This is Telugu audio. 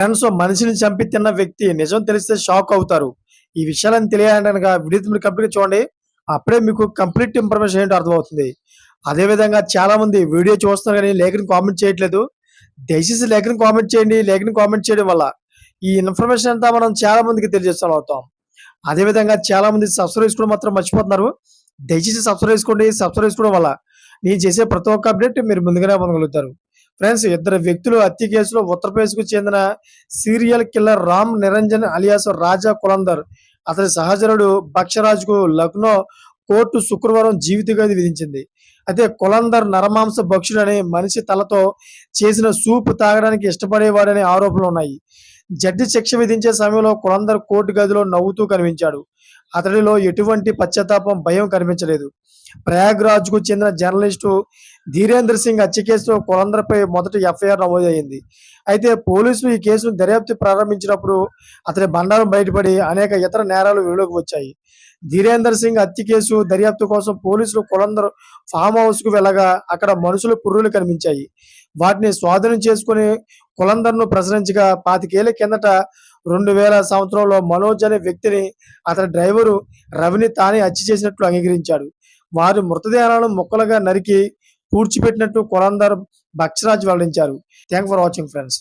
ఫ్రెండ్స్ మనిషిని చంపి తిన్న వ్యక్తి నిజం తెలిస్తే షాక్ అవుతారు. ఈ విషయాలను తెలియాలనక వీడియో మీరు కంప్లీట్ చూడండి. అప్పుడే మీకు కంప్లీట్ ఇన్ఫర్మేషన్ ఏంటో అర్థమవుతుంది. అదేవిధంగా చాలా మంది వీడియో చూస్తున్నారు కానీ లేఖని కామెంట్ చేయట్లేదు. దయచేసి లేఖని కామెంట్ చేయండి. లేఖని కామెంట్ చేయడం వల్ల ఈ ఇన్ఫర్మేషన్ అంతా మనం చాలా మందికి తెలియజేస్తాం అవుతాం. అదే విధంగా చాలా మంది సబ్స్క్రైబ్ చేసుకోవడం మాత్రం మర్చిపోతున్నారు. దయచేసి సబ్స్క్రైబ్ చేసుకోండి. సబ్స్క్రైబ్ చేసుకోవడం వల్ల నేను చేసే ప్రతి ఒక్క అప్డేట్ మీరు ముందుగానే పొందగలుగుతారు. ఫ్రెండ్స్ ఇద్దరు వ్యక్తులు హత్య కేసులో ఉత్తరప్రదేశ్కు చెందిన serial killer Ram Niranjan alias Raja Kulandar. అతని సహచరుడు బక్షరాజ్కు లక్నో కోర్టు శుక్రవారం జీవిత గది విధించింది. అయితే కులందర్ నరమాంస భక్షుడని మనిషి తలతో చేసిన సూప్ తాగడానికి ఇష్టపడేవాడనే ఆరోపణలు ఉన్నాయి. జడ్జి శిక్ష విధించే సమయంలో కులందర్ కోర్టు గదిలో నవ్వుతూ కనిపించాడు. అతడిలో ఎటువంటి పశ్చాత్తాపం భయం కనిపించలేదు. ప్రయాగ్రాజ్కు చెందిన జర్నలిస్టు ధీరేంద్ర సింగ్ హత్య కేసులో కులందర్పై మొదటి ఎఫ్ఐఆర్ నమోదైంది అయితే పోలీసులు ఈ కేసును దర్యాప్తు ప్రారంభించినప్పుడు అతని బండారం బయటపడి అనేక ఇతర నేరాలు వెలుగులోకి వచ్చాయి. ధీరేందర్ సింగ్ హత్య కేసు దర్యాప్తు కోసం పోలీసులు కులందర్ ఫామ్ హౌస్కు వెళ్ళగా అక్కడ మనుషులు పుర్రులు కనిపించాయి. వాటిని స్వాధీనం చేసుకుని కులందర్ను ప్రశ్నించగా పాతికేళ్ళ కిందట రెండు వేల సంవత్సరంలో మనోజ్ అనే వ్యక్తిని అతని డ్రైవరు రవిని తానే హత్య చేసినట్లు అంగీకరించాడు. వారి మృతదేహాలను ముక్కలుగా నరికి పూడ్చిపెట్టినట్టు కొలందర్ బక్షరాజ్ వెల్లడించారు. Thank for watching friends